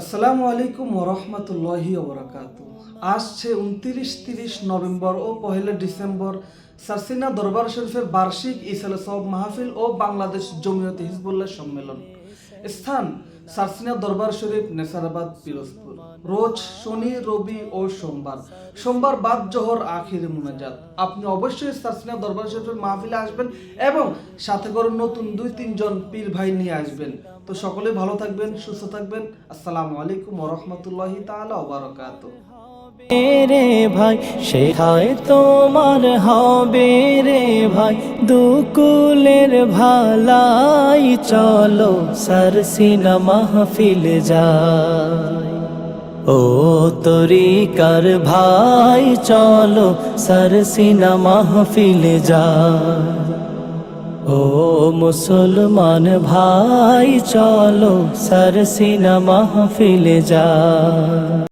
আসসালামু আলাইকুম ওরহমতুল্লাহি ওবরাকাত আসছে উনত্রিশ তিরিশ নভেম্বর ও পহেলা ডিসেম্বর। সারসিনা দরবার শরীফের বার্ষিক ইসাল সব মাহফিল ও বাংলাদেশ জমিয়ত হিজবুল্লাহ সম্মেলন। স্থান সারসিনা দরবার শরীফ, নেসারাবাদ, পিরোজপুর। রোজ শনি, রবি ও সোমবার। সোমবার বাদ, জোহর, আখির, মুনাজাত। আপনি অবশ্যই সারসিনা দরবার শরীফের মাহফিলে আসবেন এবং সাথে করে নতুন দুই, তিনজন পীর ভাই নিয়ে আসবেন। তো সকলে ভালো থাকবেন, সুস্থ থাকবেন। আসসালামু আলাইকুম ওরহমতুল্লাহি তাআলা ওবারাকাতুহু রে ভাই? শেখায় তোমার হবে রে ভাই। দুকুলের ভালাই চলো সরসিনা মাহফিল যায় ও তরিকার ভাই, চলো সরসিনা মাহফিল যায় ও মুসলমান ভাই, চলো সরসিনা মাহফিল যায়